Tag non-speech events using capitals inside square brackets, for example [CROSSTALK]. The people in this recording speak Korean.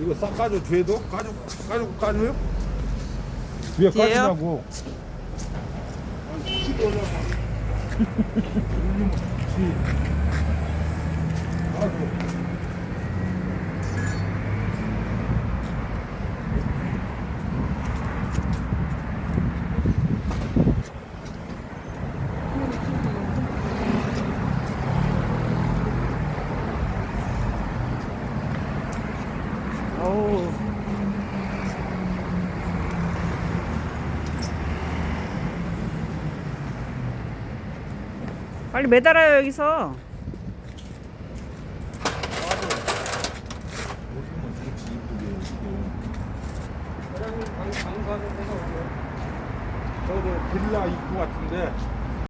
이거 싹 까줘 뒤에도 까줘 까줘 까줘요? 뒤에 뒤에요? 까주냐고. [LAUGHS] 어우. 빨리 매달아요 여기서. 저기 빌라 입구 같은데